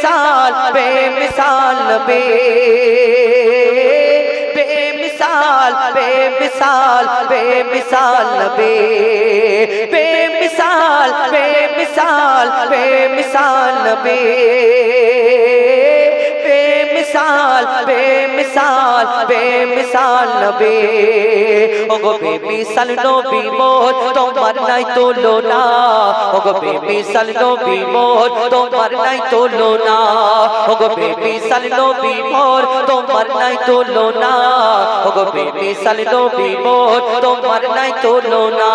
বেমিসাল বেমিসাল নবী বেমিসাল বেমিসাল বেমিসাল নবী বেমিসাল বেমিসাল বেমিসাল নবী বেমিসাল বেমিসাল বেমিসাল নবী। ওগো বেমিসাল নবী মোর, তোমার নাই তুলনা। ওগো বেমিসাল নবী মোর, তোমার নাই তুলনা। ওগো বেমিসাল নবী মোর, তোমার নাই তুলনা। ওগো বেমিসাল নবী মোর, তোমার নাই তুলনা।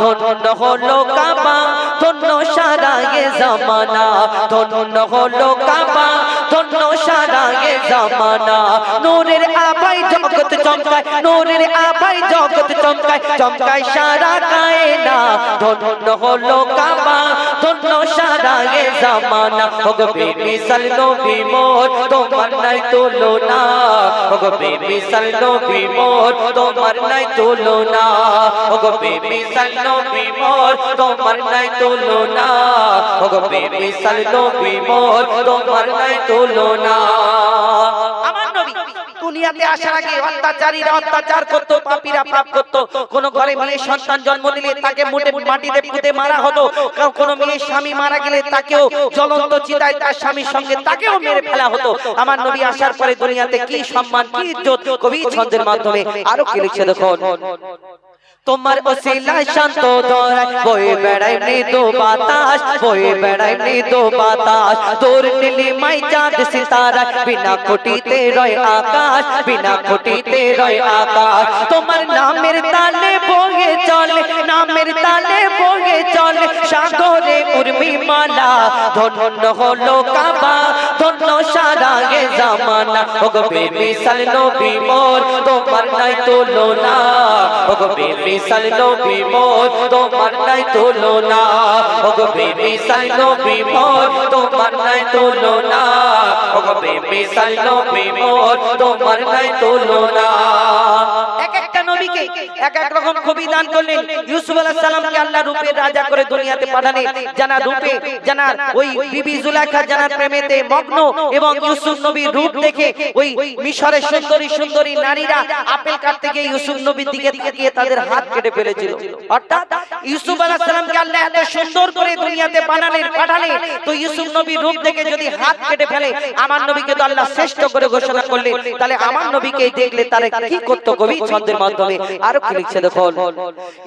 ধন্য হলো কাবা, ধন্য সারা জামানা। ধন্য হলো কাবা, ধন্য সারা জামানা। নূরের আবাই জগৎ চমকায়, নূরের আবাই জগৎ চমকায় চমকায় সারা কায়না। ধন্য হলো কাবা, ধন্য সারা গে জামানা। ভগবে মিসাল নবী মোর, তোমার নাই তুলনা। ওগো বেমিসাল নবী মোর তোমার নাই তুলনা। ওগো বেমিসাল নবী মোর তোমার নাই তুলনা। ওগো বেমিসাল নবী মোর তোমার নাই তুলনা। দুনিয়াতে আসার আগে অত্যাচারীরা অত্যাচার করতো, পাপীরা পাপ করতো। কোন ঘরে মেয়ে সন্তান জন্ম দিলে তাকে মুটে মাটিতে পুঁতে মারা হতো। কোন মেয়ে স্বামী মারা গেলে তাকেও জ্বলন্ত চিতায় তার স্বামীর সঙ্গে তাকেও মেরে ফেলা হতো। আমার নবী আসার পরে দুনিয়াতে কি সম্মান, কি ইজ্জত কবি ছন্দের মাধ্যমে আরও কি লিখছে দেখুন। তোমার ওসিলায় শান্ত দরায় বয়ে বেড়ায় মৃদু বাতাস বয়ে বেড়ায় মৃদু বাতাস তোর নীলি মাই চাঁদ সিতারা বিনা খুঁটিতে রয় আকাশ বিনা খুঁটিতে রয় আকাশ তোমার নামের তালে বয়ে চলে নামের তালে বয়ে চলে সাগরে উর্মি মালা ধন্য হলো কাবা ধন্য সারা এ জামানা। ওগো বেমিসাল নবী মোর, তোমার নাই তুলনা ওগো বেমিসাল নবী মোর, তোমার নাই তুলনা ওগো বেমিসাল নবী মোর, তোমার নাই তুলনা ওগো বেমিসাল নবী মোর, তোমার নাই এক একটা নবীকে এক এক রকম দান করলেন। ইউসুফ সালামকে আল্লাহ রূপে রাজা করে দুনিয়াতে পাঠালেন। জানা রূপে ওই বিবি জুলাইখা জানার প্রেমেতে মগ্ন এবং ইউসুফ নবীর রূপ দেখে ওই মিশরের সুন্দরী সুন্দরী নারীরা আপেল কাটতে গিয়ে ইউসুফ নবীর দিকে তাদের হাত কেটে ফেলেছিল। অর্থাৎ ইউসুফ সালামকে আল্লাহ এত সুন্দর করে দুনিয়াতে তো ইউসুফ নবীর রূপ দেখে যদি হাত কেটে ফেলে, আমার নবীকে তো আল্লাহ শ্রেষ্ঠ করে ঘোষণা করলেন। তাহলে আমার নবীকে দেখলে তারা কি করতো কবি ছন্দের মাধ্যমে? আরও কি লিখছে দেখুন?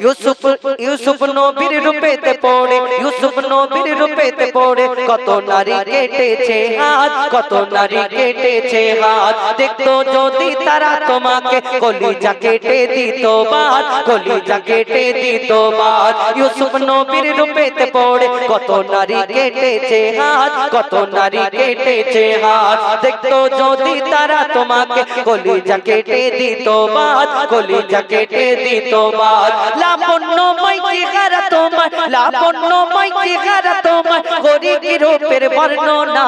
ইউসুফ ইউসুফ নবীর রূপেতে পড়ে, ইউসুফ নবীর রূপেতে পড়ে। কত নারী কেটেছে হাত, কত নারী কেটেছে হাত। দেখতো যদি তারা তোমাকে কলিজা কেটে দিত বাদ, কলিজা কেটে দিত বাদ। ইউসুফ নবীর রূপেতে পড়ে, কত নারী কেটেছে হাত, কত নারী কেটেছে হাত। দেখতো যদি তারা তোমাকে কলিজা কেটে দিত বাদ কলিজা কেটে দিত বাদ লাবণ্য মাই চেহারা তোমার লাবণ্য মাই চেহারা তোমার। কি রূপের বর্ণনা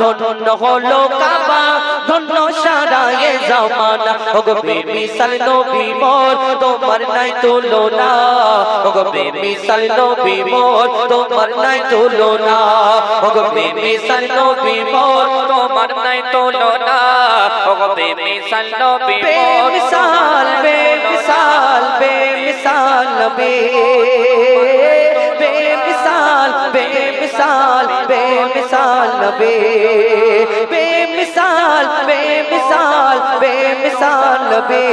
ধন্য হলো কাবা ধন্য সারা এ জামানা। ওগো বেমিসাল নবী মোর তোমার নাই তুলনা। ওগো বেমিসাল নবী মোর তোমার নাই তুলনা। ওগো বেমিসাল নবী মোর তোমার নাই তুলনা। ওগো বেমিসাল নবী মোর বেমিসাল বেমিসাল বেমিসাল নবী বেমিসাল বেমিসাল বেমিসাল নবী বেমিসাল বেমিসাল বেমিসাল নবী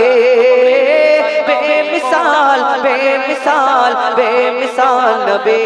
বেমিসাল বেমিসাল বেমিসাল নবী